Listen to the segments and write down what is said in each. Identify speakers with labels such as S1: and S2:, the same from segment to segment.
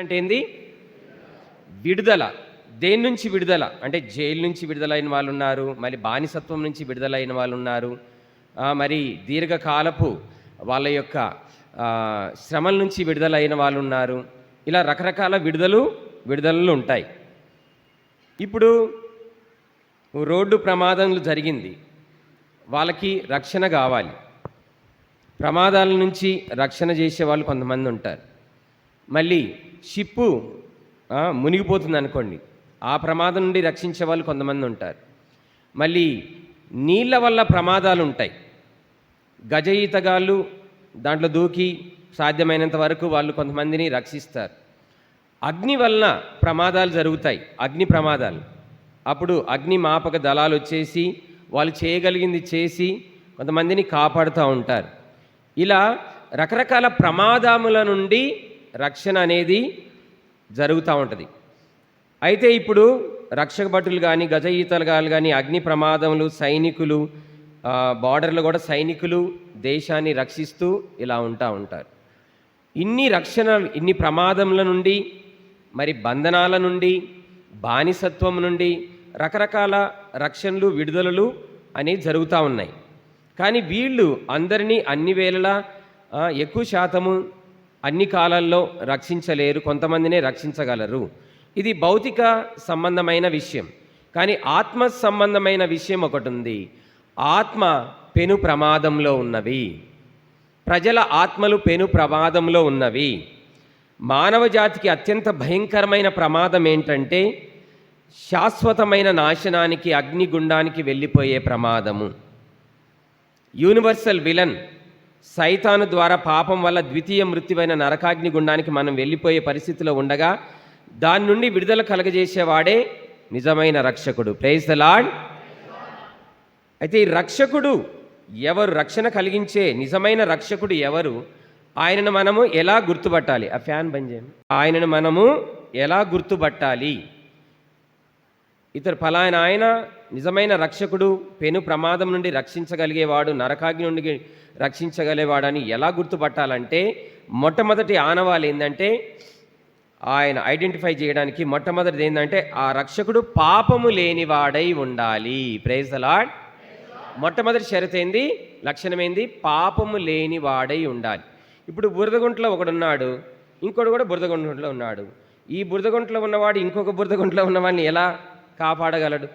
S1: అంటే ఏంది? విడుదల. దేని నుంచి విడుదల? అంటే జైలు నుంచి విడుదలైన వాళ్ళు ఉన్నారు మరి బానిసత్వం నుంచి విడుదలైన వాళ్ళు ఉన్నారు మరి దీర్ఘకాలపు వాళ్ళ యొక్క శ్రమల నుంచి విడుదలైన వాళ్ళు ఉన్నారు ఇలా రకరకాల విడుదలు విడుదలలు ఉంటాయి. ఇప్పుడు రోడ్డు ప్రమాదంలు జరిగింది. వాళ్ళకి రక్షణ కావాలి. ప్రమాదాల నుంచి రక్షణ చేసే వాళ్ళు కొంతమంది ఉంటారు. మళ్ళీ షిప్పు మునిగిపోతుంది అనుకోండి. ఆ ప్రమాదం నుండి రక్షించే వాళ్ళు కొంతమంది ఉంటారు. మళ్ళీ నీళ్ళ వల్ల ప్రమాదాలు ఉంటాయి. గజ ఈతగాళ్ళు దాంట్లో దూకి సాధ్యమైనంత వరకు వాళ్ళు కొంతమందిని రక్షిస్తారు. అగ్ని వలన ప్రమాదాలు జరుగుతాయి అగ్ని ప్రమాదాలు. అప్పుడు అగ్ని మాపక దళాలు వచ్చేసి వాళ్ళు చేయగలిగింది చేసి కొంతమందిని కాపాడుతూ ఉంటారు. ఇలా రకరకాల ప్రమాదముల నుండి రక్షణ అనేది జరుగుతూ ఉంటుంది. అయితే ఇప్పుడు రక్షక భటులు కానీ గజ ఈతలు కానీ అగ్ని ప్రమాదములు సైనికులు బార్డర్లు బార్డర్లో కూడా సైనికులు దేశాన్ని రక్షిస్తూ ఇలా ఉంటా ఉంటారు. ఇన్ని రక్షణ ఇన్ని ప్రమాదముల నుండి మరి బంధనాల నుండి బానిసత్వం నుండి రకరకాల రక్షణలు విడుదలలు అనేవి జరుగుతూ ఉన్నాయి. కానీ వీళ్ళు అందరినీ అన్ని వేళలా ఎక్కువ శాతము అన్ని కాలాల్లో రక్షించలేరు కొంతమందినే రక్షించగలరు. ఇది భౌతిక సంబంధమైన విషయం. కానీ ఆత్మ సంబంధమైన విషయం ఒకటి ఉంది ఆత్మ పెను ప్రమాదంలో ఉన్నవి. ప్రజల ఆత్మలు పెను ప్రమాదంలో ఉన్నవి. మానవ జాతికి అత్యంత భయంకరమైన ప్రమాదం ఏంటంటే శాశ్వతమైన నాశనానికి అగ్నిగుండానికి వెళ్ళిపోయే ప్రమాదము. యూనివర్సల్ విలన్ సైతాను ద్వారా పాపం వల్ల ద్వితీయ మృత్యువైన నరకాగ్ని గుండానికి మనం వెళ్ళిపోయే పరిస్థితిలో ఉండగా దాని నుండి విడుదల కలగజేసేవాడే నిజమైన రక్షకుడు. ప్రైజ్ ద లాడ్ అయితే ఈ రక్షకుడు ఎవరు? రక్షణ కలిగించే నిజమైన రక్షకుడు ఎవరు? ఆయనను మనము ఎలా గుర్తుపట్టాలి? ఆ ఫ్యాన్ బంద్ చేయండి. ఆయనను మనము ఎలా గుర్తుపట్టాలి? ఇతరు ఫలాయన ఆయన నిజమైన రక్షకుడు పెను ప్రమాదం నుండి రక్షించగలిగేవాడు నరకాగ్ని నుండి రక్షించగలిగేవాడని ఎలా గుర్తుపట్టాలంటే మొట్టమొదటి ఆనవాలు ఏంటంటే ఆయన ఐడెంటిఫై చేయడానికి మొట్టమొదటిది ఏంటంటే ఆ రక్షకుడు పాపము లేనివాడై ఉండాలి. ప్రైజ్ అలాడ్ మొట్టమొదటి షరత్ ఏంది? లక్షణమేంది పాపము లేనివాడై ఉండాలి. ఇప్పుడు బురదగుంట్లో ఒకడున్నాడు ఇంకోడు కూడా బురదగుంట్లో ఉన్నాడు. ఈ బురదగుంట్లో ఉన్నవాడు ఇంకొక బురదగుంట్లో ఉన్నవాడిని ఎలా కాపాడగలడు.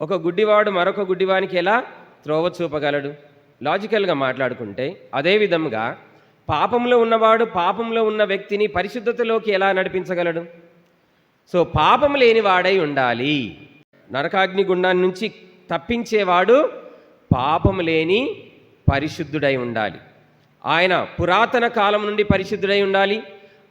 S1: ఒక గుడ్డివాడు మరొక గుడ్డివానికి ఎలా త్రోవ చూపగలడు? లాజికల్గా మాట్లాడుకుంటే అదే విధంగా పాపంలో ఉన్నవాడు పాపంలో ఉన్న వ్యక్తిని పరిశుద్ధతలోకి ఎలా నడిపించగలడు? సో పాపం లేని వాడై ఉండాలి. నరకాగ్ని గుండాన్ని నుంచి తప్పించేవాడు పాపం లేని పరిశుద్ధుడై ఉండాలి. ఆయన పురాతన కాలం నుండి పరిశుద్ధుడై ఉండాలి.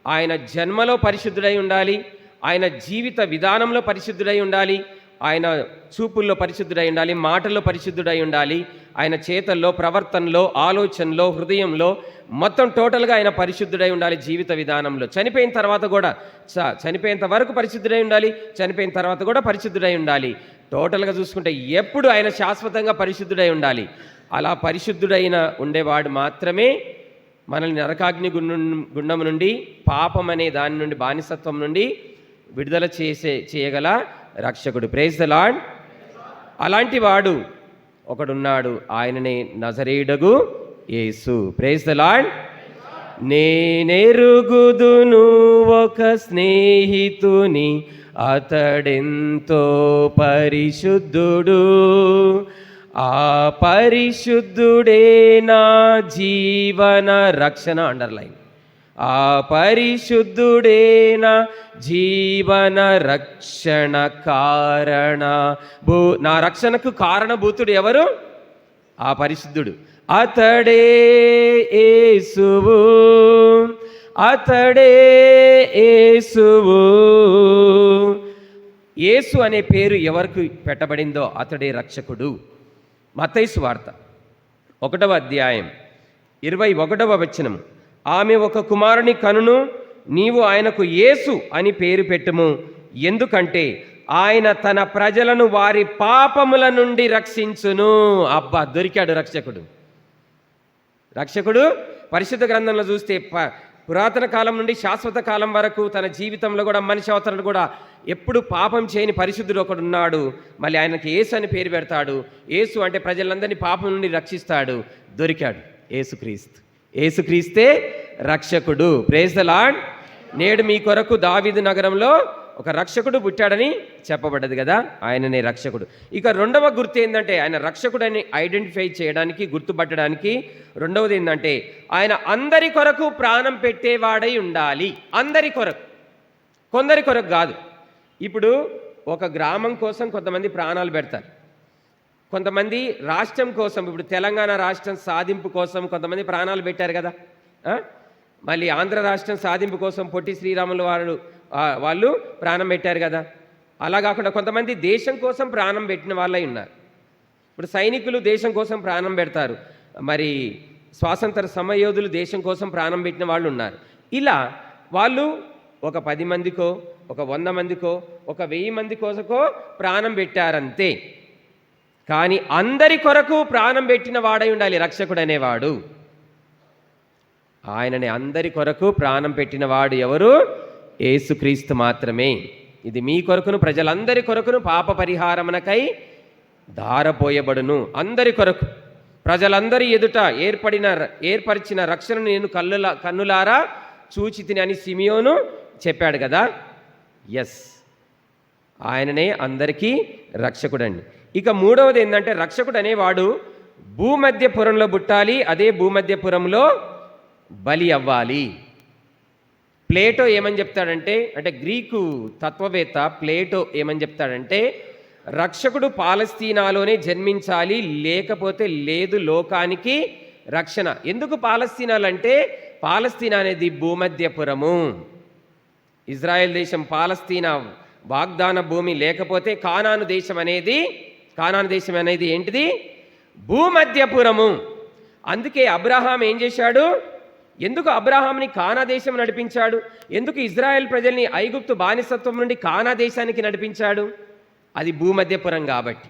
S1: ఆయన జన్మలో పరిశుద్ధుడై ఉండాలి. ఆయన జీవిత విధానంలో పరిశుద్ధుడై ఉండాలి. ఆయన చూపుల్లో పరిశుద్ధుడై ఉండాలి మాటల్లో పరిశుద్ధుడై ఉండాలి. ఆయన చేతల్లో ప్రవర్తనలో ఆలోచనలో హృదయంలో మొత్తం టోటల్గా ఆయన పరిశుద్ధుడై ఉండాలి జీవిత విధానంలో. చనిపోయిన తర్వాత కూడా చ- చనిపోయేంత వరకు పరిశుద్ధుడై ఉండాలి చనిపోయిన తర్వాత కూడా పరిశుద్ధుడై ఉండాలి. టోటల్గా చూసుకుంటే ఎప్పుడు ఆయన శాశ్వతంగా పరిశుద్ధుడై ఉండాలి. అలా పరిశుద్ధుడైన ఉండేవాడు మాత్రమే మనల్ని నరకాగ్ని గుండం గుండం నుండి పాపం అనే దాని నుండి బానిసత్వం నుండి విడుదల చేసే చేయగల రక్షకుడు. ప్రేజ్ ద లాడ్ అలాంటి వాడు ఒకడున్నాడు. ఆయననే నజరేయుడగు యేసు. ప్రేజ్ ద లాడ్ నేనెరుగుదును ఒక స్నేహితుని అతడెంతో పరిశుద్ధుడు. ఆ పరిశుద్ధుడే నా జీవన రక్షణ. అండర్లైన్ ఆ పరిశుద్ధుడే నా జీవన రక్షణ కారణ భూ నా రక్షణకు కారణభూతుడు ఎవరు? ఆ పరిశుద్ధుడు. అతడే ఏసువు అతడే ఏసువు ఏసు అనే పేరు ఎవరికి పెట్టబడిందో అతడే రక్షకుడు. మతైసు వార్త ఒకటవ అధ్యాయం. ఇరవై ఒకటవ వచనము. ఆమె ఒక కుమారుని కనును నీవు ఆయనకు యేసు అని పేరు పెట్టుము. ఎందుకంటే ఆయన తన ప్రజలను వారి పాపముల నుండి రక్షించును. అబ్బా దొరికాడు రక్షకుడు. రక్షకుడు పరిశుద్ధ గ్రంథంలో చూస్తే ప పురాతన కాలం నుండి శాశ్వత కాలం వరకు తన జీవితంలో కూడా మనిషి అవతరణ కూడా ఎప్పుడు పాపం చేయని పరిశుద్ధుడు ఒకడు ఉన్నాడు. మళ్ళీ ఆయనకి యేసు అని పేరు పెడతాడు. యేసు అంటే ప్రజలందరినీ పాపం నుండి రక్షిస్తాడు. దొరికాడు యేసుక్రీస్తు. ఏసుక్రీస్తే రక్షకుడు. ప్రేజ్ ద లాడ్ నేడు మీ కొరకు దావీదు నగరంలో ఒక రక్షకుడు పుట్టాడని చెప్పబడ్డది కదా. ఆయననే రక్షకుడు. ఇక రెండవ గుర్తు ఏంటంటే ఆయన రక్షకుడని ఐడెంటిఫై చేయడానికి గుర్తుపట్టడానికి రెండవది ఏంటంటే ఆయన అందరి కొరకు ప్రాణం పెట్టేవాడై ఉండాలి. అందరి కొరకు. కొందరి కొరకు కాదు. ఇప్పుడు ఒక గ్రామం కోసం కొంతమంది ప్రాణాలు పెడతారు. కొంతమంది రాష్ట్రం కోసం ఇప్పుడు తెలంగాణ రాష్ట్రం సాధింపు కోసం కొంతమంది ప్రాణాలు పెట్టారు కదా మళ్ళీ ఆంధ్ర రాష్ట్రం సాధింపు కోసం పొట్టి శ్రీరాములు వారు వాళ్ళు ప్రాణం పెట్టారు కదా. అలా కాకుండా కొంతమంది దేశం కోసం ప్రాణం పెట్టిన వాళ్ళై ఉన్నారు. ఇప్పుడు సైనికులు దేశం కోసం ప్రాణం పెడతారు. మరి స్వాతంత్ర సమయోధులు దేశం కోసం ప్రాణం పెట్టిన వాళ్ళు ఉన్నారు. ఇలా వాళ్ళు ఒక పది మందికో ఒక వంద మందికో ఒక వెయ్యి మంది కోసకో ప్రాణం పెట్టారంతే. కానీ అందరి కొరకు ప్రాణం పెట్టిన వాడై ఉండాలి రక్షకుడు అనేవాడు ఆయనని అందరి కొరకు ప్రాణం పెట్టిన వాడు ఎవరు? ఏసుక్రీస్తు మాత్రమే. ఇది మీ కొరకును ప్రజలందరి కొరకును పాప పరిహారమునకై ధారపోయబడును. అందరి కొరకు. ప్రజలందరి ఎదుట ఏర్పడిన ఏర్పరిచిన రక్షణను నేను కళ్ళుల కన్నులారా చూచి తిని అని సిమియోను చెప్పాడు కదా. ఎస్ ఆయననే అందరికీ రక్షకుడండి. ఇక మూడవది ఏంటంటే రక్షకుడు అనేవాడు భూమధ్యపురంలో పుట్టాలి అదే భూమధ్యపురంలో బలి అవ్వాలి. ప్లేటో ఏమని చెప్తాడంటే అంటే గ్రీకు తత్వవేత్త ప్లేటో ఏమని చెప్తాడంటే రక్షకుడు పాలస్తీనాలోనే జన్మించాలి లేకపోతే లేదు లోకానికి రక్షణ. ఎందుకు పాలస్తీనాలు అంటే పాలస్తీనా అనేది భూమధ్యపురము ఇజ్రాయెల్ దేశం పాలస్తీనా వాగ్దాన భూమి లేకపోతే కానాను దేశం అనేది కానాను దేశం అనేది ఏంటిది? భూమధ్యపురము. అందుకే అబ్రహాం ఏం చేశాడు? ఎందుకు అబ్రహాంని కానా దేశం నడిపించాడు? ఎందుకు ఇజ్రాయెల్ ప్రజల్ని ఐగుప్తు బానిసత్వం నుండి కానా దేశానికి నడిపించాడు? అది భూమధ్యపురం కాబట్టి.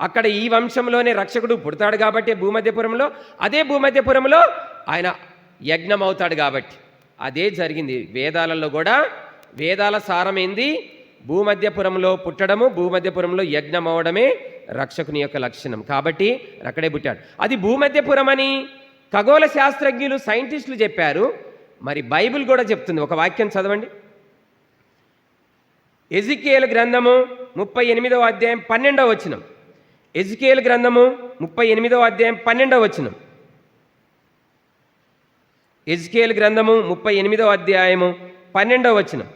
S1: అక్కడ ఈ వంశంలోనే రక్షకుడు పుడతాడు కాబట్టి భూమధ్యపురంలో. అదే భూమధ్యపురంలో ఆయన యజ్ఞం అవుతాడు కాబట్టి. అదే జరిగింది. వేదాలలో కూడా వేదాల సారం ఏంది? భూమధ్యపురంలో పుట్టడము భూమధ్యపురంలో యజ్ఞం అవడమే రక్షకుని యొక్క లక్షణం. కాబట్టి అక్కడే పుట్టాడు. అది భూమధ్యపురం అని ఖగోళ శాస్త్రజ్ఞులు సైంటిస్టులు చెప్పారు. మరి బైబిల్ కూడా చెప్తుంది. ఒక వాక్యం చదవండి. ఎజికేల్ గ్రంథము ముప్పై ఎనిమిదవ అధ్యాయం పన్నెండవ వచనం. ఎజికేల్ గ్రంథము ముప్పై ఎనిమిదవ అధ్యాయం పన్నెండవ వచనం. ఎజికేల్ గ్రంథము ముప్పై ఎనిమిదవ అధ్యాయము పన్నెండవ వచనం.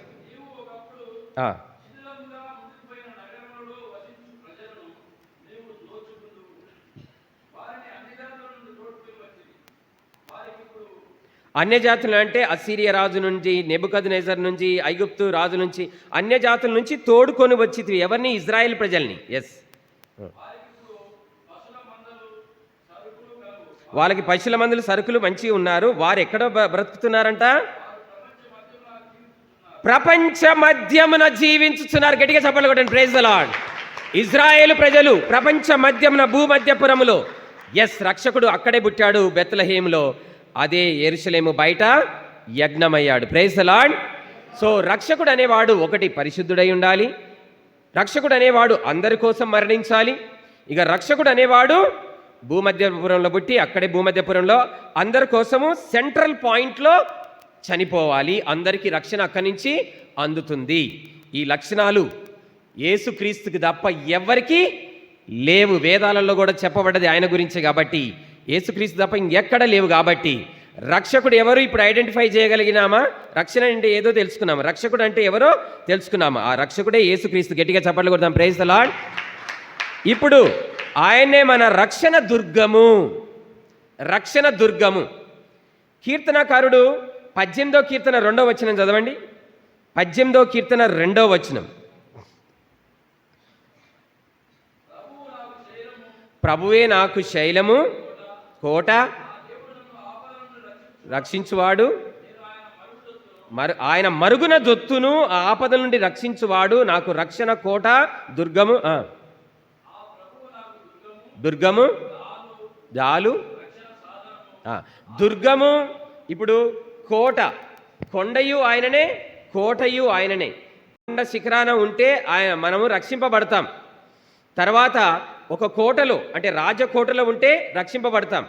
S1: అన్యజాతులు అంటే అసీరియా రాజు నుంచి నెబుకద్ నెజర్ నుంచి ఐగుప్తు రాజు నుంచి అన్యజాతుల నుంచి తోడుకొని వచ్చి ఎవరిని? ఇజ్రాయెల్ ప్రజల్ని. ఎస్ వాళ్ళకి పశుల మందులు సరుకులు మంచిగా ఉన్నారు. వారు ఎక్కడో బ్రతుకుతున్నారంట? ప్రపంచ మధ్యమున జీవించుతున్నారు గట్టిగా చెప్పాలి కొట్టండి. ప్రైజ్ ద లార్డ్ ఇజ్రాయేలు ప్రజలు ప్రపంచ మధ్యమున భూమధ్యపురములో. ఎస్ రక్షకుడు అక్కడే పుట్టాడు బెత్లహేములో. అదే ఎరుసలేము బయట యజ్ఞమయ్యాడు. ప్రేసలాడ్ సో రక్షకుడు అనేవాడు ఒకటి పరిశుద్ధుడై ఉండాలి. రక్షకుడు అనేవాడు అందరి కోసం మరణించాలి. ఇక రక్షకుడు అనేవాడు భూమధ్యపురంలో పుట్టి అక్కడే భూమధ్యపురంలో అందరి కోసము సెంట్రల్ పాయింట్లో చనిపోవాలి. అందరికీ రక్షణ అక్కడి నుంచి అందుతుంది. ఈ లక్షణాలు ఏసుక్రీస్తుకి తప్ప ఎవరికీ లేవు. వేదాలలో కూడా చెప్పబడ్డది ఆయన గురించి కాబట్టి ఏసుక్రీస్తు తప్ప ఇంకెక్కడ లేవు కాబట్టి రక్షకుడు ఎవరు ఇప్పుడు ఐడెంటిఫై చేయగలిగినామా? రక్షణ అంటే ఏదో తెలుసుకున్నామా? రక్షకుడు అంటే ఎవరో తెలుసుకున్నామా? ఆ రక్షకుడే యేసుక్రీస్తు. గట్టిగా చప్పట్లు కొడతాం ప్రైజ్ లాడ్ ఇప్పుడు ఆయనే మన రక్షణ దుర్గము. రక్షణ దుర్గము. కీర్తనకారుడు పద్దెనిమిదో కీర్తన రెండో వచనం చదవండి. పద్దెనిమిదో కీర్తన రెండో వచనం. ప్రభువే నాకు శైలము. కోట రక్షించువాడు మరు ఆయన మరుగున జొత్తును ఆ ఆపద నుండి రక్షించువాడు నాకు రక్షణ కోట దుర్గము దుర్గము జాలు దుర్గము ఇప్పుడు కోట కొండయు ఆయననే కోటయు ఆయననే. కొండ శిఖరాన ఉంటే ఆయన మనము రక్షింపబడతాం. తర్వాత ఒక కోటలో అంటే రాజకోటలో ఉంటే రక్షింపబడతాం.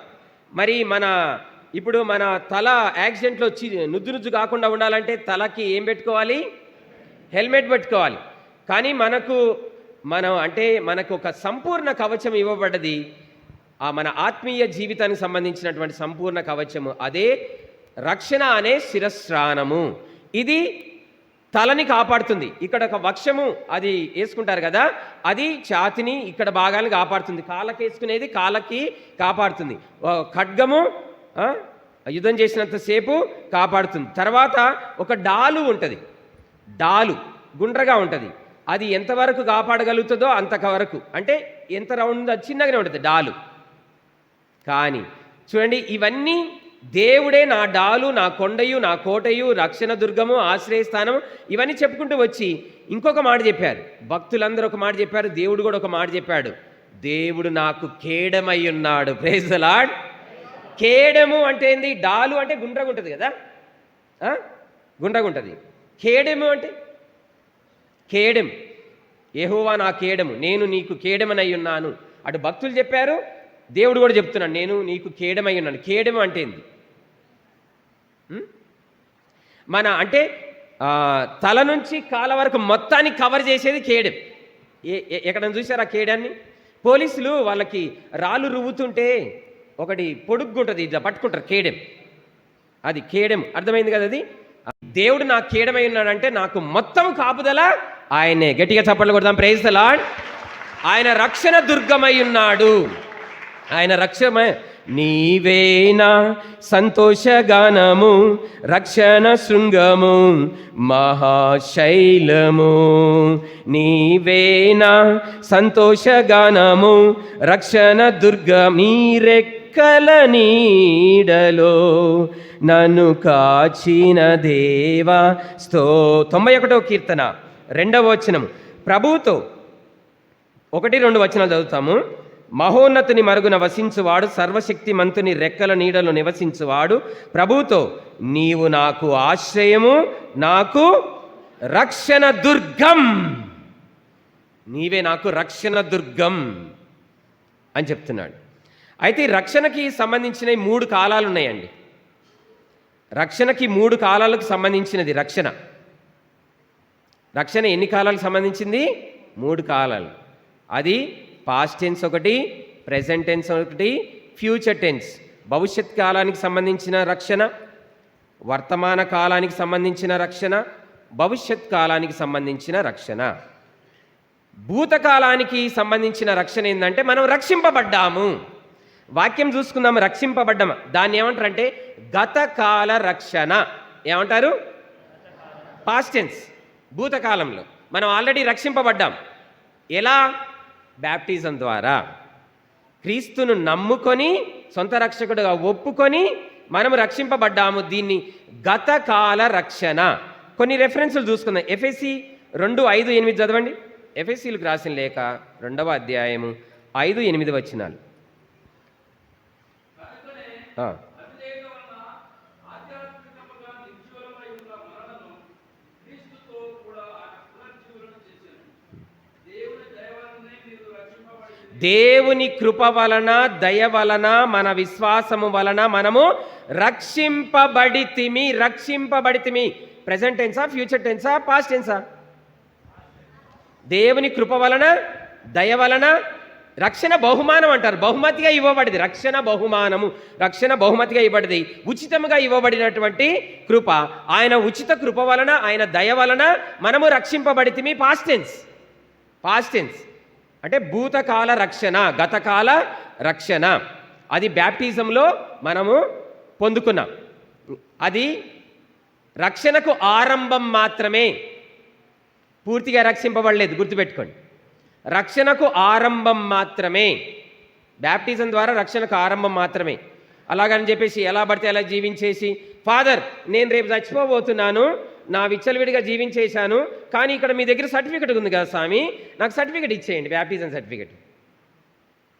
S1: మరి మన ఇప్పుడు మన తల యాక్సిడెంట్లో చి నుజ్జు నుజ్జు కాకుండా ఉండాలంటే తలకి ఏం పెట్టుకోవాలి? హెల్మెట్ పెట్టుకోవాలి. కానీ మనకు మనం అంటే మనకు ఒక సంపూర్ణ కవచం ఇవ్వబడ్డది. ఆ మన ఆత్మీయ జీవితానికి సంబంధించినటువంటి సంపూర్ణ కవచము. అదే రక్షణ అనే శిరస్రానము. ఇది తలని కాపాడుతుంది. ఇక్కడ ఒక వక్షము అది వేసుకుంటారు కదా అది ఛాతిని ఇక్కడ భాగాన్ని కాపాడుతుంది. కాళ్ళకి వేసుకునేది కాళ్ళకి కాపాడుతుంది. ఖడ్గము యుద్ధం చేసినంతసేపు కాపాడుతుంది. తర్వాత ఒక డాలు ఉంటుంది. డాలు గుండ్రగా ఉంటుంది. అది ఎంతవరకు కాపాడగలుగుతుందో అంతవరకు. అంటే ఎంత రౌండ్ చిన్నగానే ఉంటుంది డాలు. కానీ చూడండి ఇవన్నీ దేవుడే నా డాలు నా కొండయు నా కోటయు రక్షణ దుర్గము ఆశ్రయస్థానం ఇవన్నీ చెప్పుకుంటూ వచ్చి ఇంకొక మాట చెప్పారు. భక్తులందరూ ఒక మాట చెప్పారు దేవుడు కూడా ఒక మాట చెప్పాడు. దేవుడు నాకు కేడమై ఉన్నాడు. ప్రేజలాడ్ కేడము అంటే ఏంది? డాలు అంటే గుండ్రగుంటుంది కదా? గుండ్రగుంటుంది కేడము అంటే? కేడెం. ఏహోవా నా కేడము. నేను నీకు కేడమనై ఉన్నాను. అటు భక్తులు చెప్పారు దేవుడు కూడా చెప్తున్నాడు నేను నీకు కేడమై ఉన్నాను. కేడమ అంటే ఏంది? మన అంటే తల నుంచి కాల వరకు మొత్తాన్ని కవర్ చేసేది కేడెం ఏ ఎక్కడైనా చూసారా కేడాన్ని పోలీసులు వాళ్ళకి రాళ్ళు రువ్వుతుంటే ఒకటి పొడుగ్గుంటుంది ఇట్లా పట్టుకుంటారు కేడెం అది కేడెం అర్థమైంది కదా అది? దేవుడు నా కేడమై ఉన్నాడంటే నాకు మొత్తం కాపుదల ఆయనే. గట్టిగా చప్పట్లు కొడదాం. ప్రేజ్ ద ఆయన రక్షణ దుర్గమై ఉన్నాడు. ఆయన రక్షమ. నీవేనా సంతోషగానము రక్షణ శృంగము మహాశైలము. నీవేనా సంతోషగానము రక్షణ దుర్గ నీరెక్కల నీడలో నన్ను కాచిన దేవా. స్తో తొంభై ఒకటో కీర్తన రెండవ వచనము. ప్రభుతో ఒకటి రెండు వచనాలు చదువుతాము. మహోన్నతుని మరుగున వసించువాడు సర్వశక్తిమంతుని రెక్కల నీడలో నివసించువాడు. ప్రభుతో నీవు నాకు ఆశ్రయము నాకు రక్షణ దుర్గం. నీవే నాకు రక్షణ దుర్గం అని చెప్తున్నాడు. అయితే రక్షణకి సంబంధించిన మూడు కాలాలు ఉన్నాయండి. రక్షణకి మూడు కాలాలకు సంబంధించినది రక్షణ. రక్షణ ఎన్ని కాలాలకు సంబంధించింది? మూడు కాలాలు. అది పాస్ట్ టెన్స్ ఒకటి ప్రజెంట్ టెన్స్ ఒకటి ఫ్యూచర్ టెన్స్ భవిష్యత్ కాలానికి సంబంధించిన రక్షణ వర్తమాన కాలానికి సంబంధించిన రక్షణ భవిష్యత్ కాలానికి సంబంధించిన రక్షణ. భూతకాలానికి సంబంధించిన రక్షణ ఏంటంటే మనం రక్షింపబడ్డాము. వాక్యం చూసుకుందాం రక్షింపబడ్డాము? దాన్ని ఏమంటారంటే గతకాల రక్షణ. ఏమంటారు? పాస్టెన్స్ భూతకాలంలో మనం ఆల్రెడీ రక్షింపబడ్డాం. ఎలా? బ్యాప్టిజం ద్వారా క్రీస్తును నమ్ముకొని సొంత రక్షకుడుగా ఒప్పుకొని మనం రక్షింపబడ్డాము దీన్ని గతకాల రక్షణ. కొన్ని రెఫరెన్సులు చూసుకుందాం. ఎఫ్ఎసి రెండు ఐదు ఎనిమిది చదవండి. ఎఫ్ఎస్సీలకు రాసిన లేఖ రెండవ అధ్యాయము ఐదు ఎనిమిది వచ్చినాలు దేవుని కృప వలన దయ వలన మన విశ్వాసము వలన మనము రక్షింపబడితిమి. రక్షింపబడితిమి. ప్రజెంట్ టెన్సా ఫ్యూచర్ టెన్సా పాస్ట్ టెన్సా దేవుని కృప వలన దయ వలన రక్షణ బహుమానం అంటారు. బహుమతిగా ఇవ్వబడింది. రక్షణ బహుమానము. రక్షణ బహుమతిగా ఇవ్వబడింది. ఉచితముగా ఇవ్వబడినటువంటి కృప. ఆయన ఉచిత కృప వలన ఆయన దయ వలన మనము రక్షింపబడితిమి. పాస్టెన్స్ పాస్టెన్స్ అంటే భూతకాల రక్షణ గతకాల రక్షణ. అది బ్యాప్టిజంలో మనము పొందుకున్నాం. అది రక్షణకు ఆరంభం మాత్రమే. పూర్తిగా రక్షింపబడలేదు గుర్తుపెట్టుకోండి. రక్షణకు ఆరంభం మాత్రమే. బ్యాప్టిజం ద్వారా రక్షణకు ఆరంభం మాత్రమే. అలాగని చెప్పేసి ఎలా పడితే అలా జీవించేసి ఫాదర్ నేను రేపు చచ్చిపోబోతున్నాను. నా విచ్చలవిడిగా జీవించేశాను కానీ ఇక్కడ మీ దగ్గర సర్టిఫికెట్ ఉంది కదా స్వామి. నాకు సర్టిఫికెట్ ఇచ్చేయండి బ్యాప్టిజం సర్టిఫికెట్.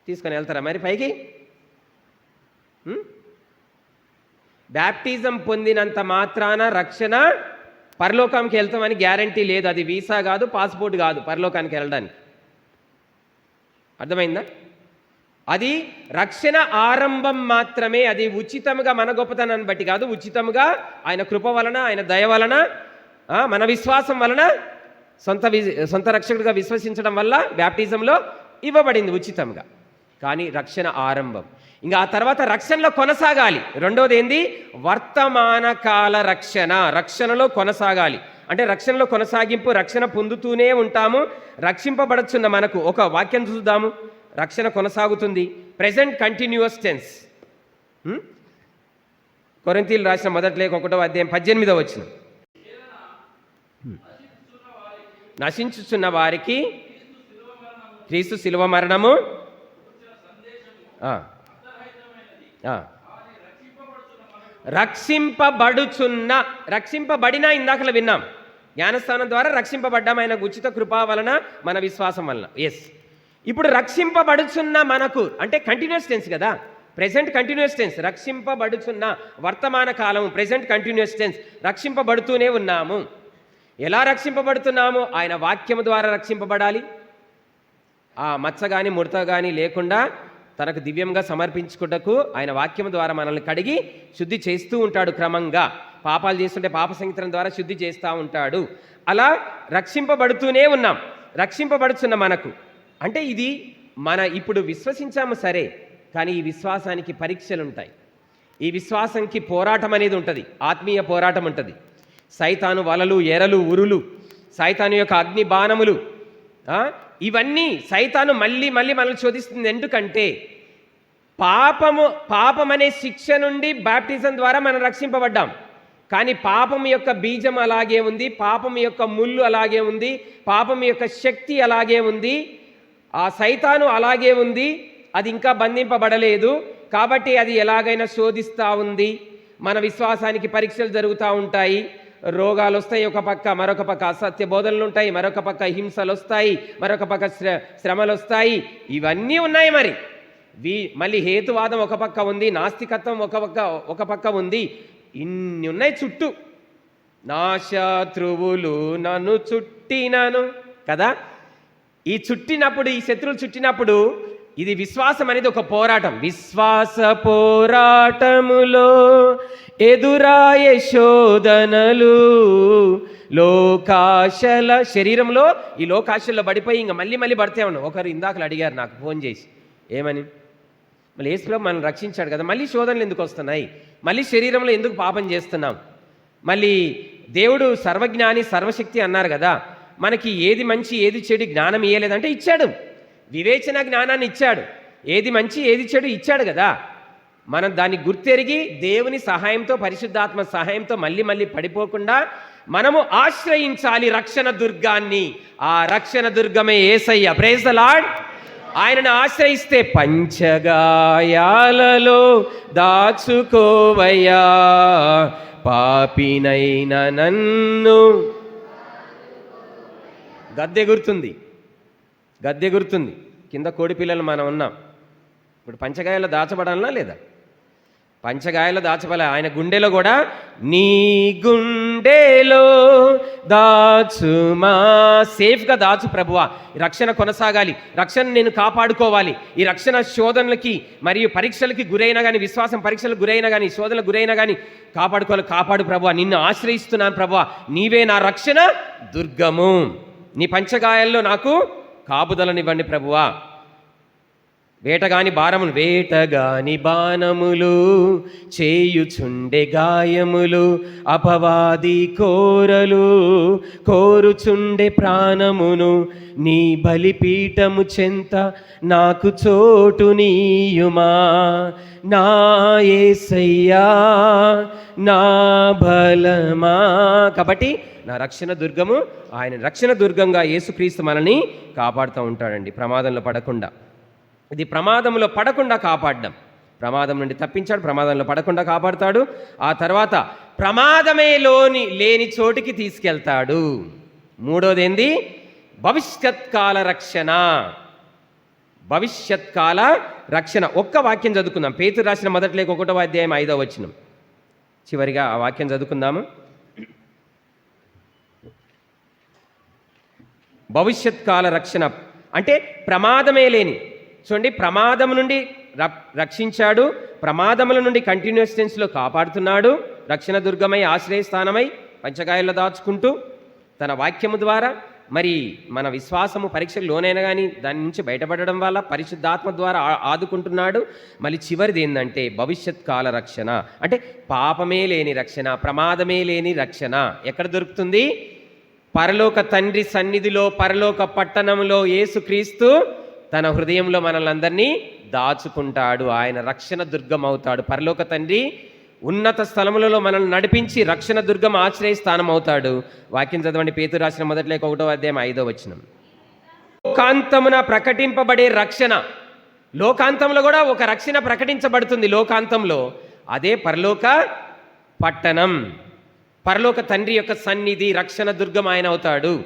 S1: తీసుకొని వెళ్తారా మరి పైకి? బ్యాప్టిజం పొందినంత మాత్రాన రక్షణ పరలోకానికి వెళ్తామని గ్యారంటీ లేదు. అది వీసా కాదు పాస్పోర్ట్ కాదు పరలోకానికి వెళ్ళడానికి. అర్థమైందా? అది రక్షణ ఆరంభం మాత్రమే అది ఉచితముగా మన గొప్పతనాన్ని బట్టి కాదు ఉచితముగా ఆయన కృప వలన ఆయన దయ వలన మన విశ్వాసం వలన సొంత వి- సొంత రక్షకుడిగా విశ్వసించడం వల్ల బ్యాప్టిజంలో ఇవ్వబడింది ఉచితంగా. కానీ రక్షణ ఆరంభం. ఇంకా ఆ తర్వాత రక్షణలో కొనసాగాలి. రెండోది ఏంది? వర్తమాన కాల రక్షణ. రక్షణలో కొనసాగాలి. అంటే రక్షణలో కొనసాగింపు రక్షణ పొందుతూనే ఉంటాము. రక్షింపబడుచున్న మనకు. ఒక వాక్యం చూద్దాము. రక్షణ కొనసాగుతుంది. ప్రెజెంట్ కంటిన్యూస్ టెన్స్ కొరంతీలు రాసిన మొదటి లేఖ ఒకటో అధ్యాయం పద్దెనిమిదో వచ్చిన hmm. నశించుచున్న వారికి క్రీస్తు శిలువ మరణము. రక్షింపబడుచున్న రక్షింపబడిన ఇందాకలా విన్నాం. జ్ఞానస్థానం ద్వారా రక్షింపబడ్డాం. ఆయన ఉచిత కృపా వలన మన విశ్వాసం వలన. ఎస్ ఇప్పుడు రక్షింపబడుచున్న మనకు అంటే కంటిన్యూస్ టెన్స్ కదా ప్రెసెంట్ కంటిన్యూస్ టెన్స్ రక్షింపబడుచున్న వర్తమాన కాలం ప్రెసెంట్ కంటిన్యూస్ టెన్స్ రక్షింపబడుతూనే ఉన్నాము. ఎలా రక్షింపబడుతున్నాము? ఆయన వాక్యము ద్వారా రక్షింపబడాలి. ఆ మచ్చ కానీ ముడత కానీ లేకుండా తనకు దివ్యంగా సమర్పించుకుంటకు ఆయన వాక్యం ద్వారా మనల్ని కడిగి శుద్ధి చేస్తూ ఉంటాడు క్రమంగా. పాపాలు చేస్తుంటే పాప సంగీతం ద్వారా శుద్ధి చేస్తూ ఉంటాడు. అలా రక్షింపబడుతూనే ఉన్నాం. రక్షింపబడుచున్న మనకు. అంటే ఇది మన ఇప్పుడు విశ్వసించాము సరే కానీ ఈ విశ్వాసానికి పరీక్షలు ఉంటాయి ఈ విశ్వాసంకి పోరాటం అనేది ఉంటుంది ఆత్మీయ పోరాటం ఉంటుంది. సైతాను వలలు ఎరలు ఉరులు సైతాను యొక్క అగ్ని బాణములు ఇవన్నీ సైతాను మళ్ళీ మళ్ళీ మనల్ని శోధిస్తుంది ఎందుకంటే పాపము పాపం అనే శిక్ష నుండి బాప్టిజం ద్వారా మనం రక్షింపబడ్డాం. కానీ పాపం యొక్క బీజం అలాగే ఉంది పాపం యొక్క ముళ్ళు అలాగే ఉంది పాపం యొక్క శక్తి అలాగే ఉంది. ఆ సైతాను అలాగే ఉంది అది ఇంకా బంధింపబడలేదు. కాబట్టి అది ఎలాగైనా శోధిస్తూ ఉంది. మన విశ్వాసానికి పరీక్షలు జరుగుతూ ఉంటాయి. రోగాలు వస్తాయి ఒక పక్క మరొక పక్క అసత్య బోధనలు ఉంటాయి మరొక పక్క హింసలు వస్తాయి మరొక పక్క శ్ర శ్రమలు వస్తాయి. ఇవన్నీ ఉన్నాయి మరి. వీ మళ్ళీ హేతువాదం ఒక పక్క ఉంది నాస్తికత్వం ఒక పక్క ఒక పక్క ఉంది. ఇన్ని ఉన్నాయి చుట్టూ. నా శత్రువులు నన్ను చుట్టినను కదా? ఈ చుట్టినప్పుడు ఈ శత్రువులు చుట్టినప్పుడు ఇది విశ్వాసం అనేది ఒక పోరాటం. విశ్వాస పోరాటములో ఎదురాయ శోధనలు లోకాశల శరీరంలో ఈ లోకాశల్లో పడిపోయి ఇంకా మళ్ళీ మళ్ళీ పడితే ఉన్నాం. ఒకరు ఇందాకలు అడిగారు నాకు ఫోన్ చేసి. ఏమని? మళ్ళీ యేసుప్రభు మనం రక్షించాడు కదా. మళ్ళీ శోధనలు ఎందుకు వస్తున్నాయి? మళ్ళీ శరీరంలో ఎందుకు పాపం చేస్తున్నాం? మళ్ళీ దేవుడు సర్వజ్ఞాని సర్వశక్తి అన్నారు కదా. మనకి ఏది మంచి ఏది చెడు జ్ఞానం ఇయ్యలేదంటే ఇచ్చాడు. వివేచన జ్ఞానాన్ని ఇచ్చాడు. ఏది మంచి ఏది చెడు ఇచ్చాడు కదా. మనం దాన్ని గుర్తెరిగి దేవుని సహాయంతో పరిశుద్ధాత్మ సహాయంతో మళ్ళీ మళ్ళీ పడిపోకుండా మనము ఆశ్రయించాలి రక్షణ దుర్గాన్ని. ఆ రక్షణ దుర్గమే ఏసయ్య. ప్రేజ్ ద ఆయనను ఆశ్రయిస్తే పంచగాయాలలో దాచుకోవయ్యా. పాపినైన నన్ను గద్దె గుర్తుంది గద్దె గుర్తుంది కింద కోడి పిల్లలు మనం ఉన్నాం. ఇప్పుడు పంచగాయలు దాచబడాలనా లేదా? పంచగాయలు దాచబడాలి. ఆయన గుండెలో కూడా నీ గుండెలో దాచుమా. సేఫ్గా దాచు ప్రభువా. ఈ రక్షణ కొనసాగాలి. రక్షణ నేను కాపాడుకోవాలి. ఈ రక్షణ శోధనలకి మరియు పరీక్షలకి గురైనా కానీ విశ్వాసం పరీక్షలకు గురైనా కానీ శోధనలకు గురైనా కానీ కాపాడుకోవాలి. కాపాడు ప్రభువా. నిన్ను ఆశ్రయిస్తున్నాను ప్రభువా. నీవే నా రక్షణ దుర్గము. నీ పంచగాయల్లో నాకు కాపుదలనివ్వండి ప్రభువా. వేటగాని భారములు వేటగాని బాణములు చేయుచుండె గాయములు అపవాది కోరలు కోరుచుండె ప్రాణమును నీ బలిపీఠము చెంత నాకు చోటు నీయుమా. నా ఏసయ్యా నా బలమా. కాబట్టి నా రక్షణ దుర్గము ఆయన రక్షణ దుర్గంగా యేసుక్రీస్తు మనల్ని కాపాడుతూ ఉంటాడండి. ప్రమాదంలో పడకుండా. ఇది ప్రమాదంలో పడకుండా కాపాడడం. ప్రమాదం నుండి తప్పించాడు ప్రమాదంలో పడకుండా కాపాడుతాడు. ఆ తర్వాత ప్రమాదమే లోని లేని చోటికి తీసుకెళ్తాడు. మూడోది ఏంది భవిష్యత్ కాల రక్షణ. భవిష్యత్ కాల రక్షణ. ఒక్క వాక్యం చదువుకుందాం. పేతురు రాసిన మొదటి లేక ఒకటో అధ్యాయం ఐదో వచ్చినం చివరిగా ఆ వాక్యం చదువుకుందాము. భవిష్యత్ కాల రక్షణ. అంటే ప్రమాదమే లేని. చూడండి ప్రమాదం నుండి ర- రక్షించాడు. ప్రమాదముల నుండి కంటిన్యూస్ టెన్స్లో కాపాడుతున్నాడు. రక్షణ దుర్గమై ఆశ్రయస్థానమై పంచగాయల్లో దాచుకుంటూ తన వాక్యము ద్వారా మరి మన విశ్వాసము పరీక్షకు లోనైనా కానీ దాని నుంచి బయటపడడం వల్ల పరిశుద్ధాత్మ ద్వారా ఆదుకుంటున్నాడు. మళ్ళీ చివరిది ఏంటంటే భవిష్యత్ కాల రక్షణ. అంటే పాపమే లేని రక్షణ ప్రమాదమే లేని రక్షణ. ఎక్కడ దొరుకుతుంది? పరలోక తండ్రి సన్నిధిలో పరలోక పట్టణంలో యేసుక్రీస్తు తన హృదయంలో మనల్ని అందరినీ దాచుకుంటాడు. ఆయన రక్షణ దుర్గం అవుతాడు పరలోక తండ్రి ఉన్నత స్థలములలో మనల్ని నడిపించి రక్షణ దుర్గం ఆశ్రయ స్థానం అవుతాడు వాక్యం చదవండి. పేతు రాసిన మొదట్లేక ఒకటో అధ్యాయం ఐదో వచనం. లోకాంతమున ప్రకటింపబడే రక్షణ. లోకాంతంలో కూడా ఒక రక్షణ ప్రకటించబడుతుంది లోకాంతంలో. అదే పరలోక పట్టణం. పరలోక తండ్రి యొక్క సన్నిధి రక్షణ దుర్గం ఆయన అవుతాడు.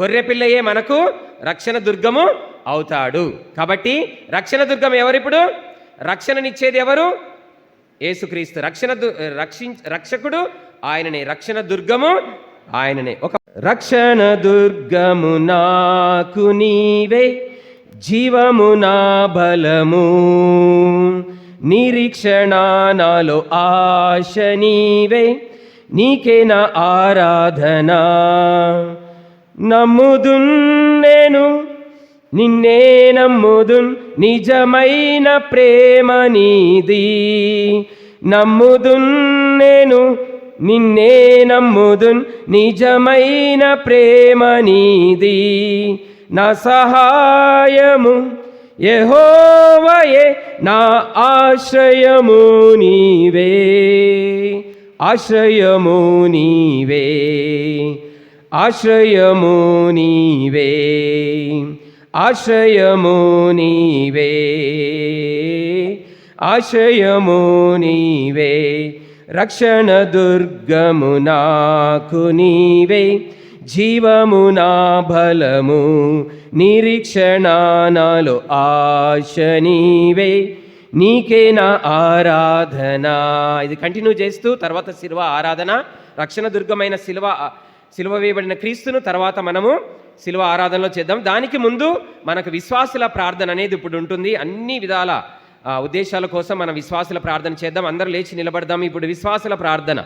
S1: గొర్రెపిల్లయే మనకు రక్షణ దుర్గము అవుతాడు. కాబట్టి రక్షణ దుర్గం ఎవరిప్పుడు? రక్షణనిచ్చేది ఎవరు? ఏసుక్రీస్తు రక్షణ దు- రక్షిం రక్షకుడు ఆయననే. రక్షణ దుర్గము ఆయననే. ఒక రక్షణ దుర్గము నాకు నీవే జీవము నా బలము. నిరీక్షణ నాలో ఆశ నీవే నీకే నా ఆరాధన? నమ్ముదున్ నేను నిన్నే నమ్ముదున్ నిజమైన ప్రేమ నీది. నమ్ముదున్ నేను నిన్నే నమ్ముదున్ నిజమైన ప్రేమ నీది. నా సహాయము యహోవయే నా ఆశ్రయము నీవే. ఆశ్రయము నీవే ఆశ్రయము నీవే ఆశ్రయము నీవే ఆశ్రయము నీవే రక్షణ దుర్గము నాకు నీవే జీవము నా బలము నిరీక్షణ నాలో ఆశ నీవే. నీకే నా ఆరాధన? ఇది కంటిన్యూ చేస్తూ తర్వాత శిల్వ ఆరాధన రక్షణ దుర్గమైన శిల్వ శిల్వ వేయబడిన క్రీస్తును తర్వాత మనము శిల్వ ఆరాధనలో చేద్దాం. దానికి ముందు మనకు విశ్వాసుల ప్రార్థన అనేది ఇప్పుడు ఉంటుంది. అన్ని విధాల ఉద్దేశాల కోసం మన విశ్వాసుల ప్రార్థన చేద్దాం. అందరూ లేచి నిలబడదాం. ఇప్పుడు విశ్వాసుల ప్రార్థన.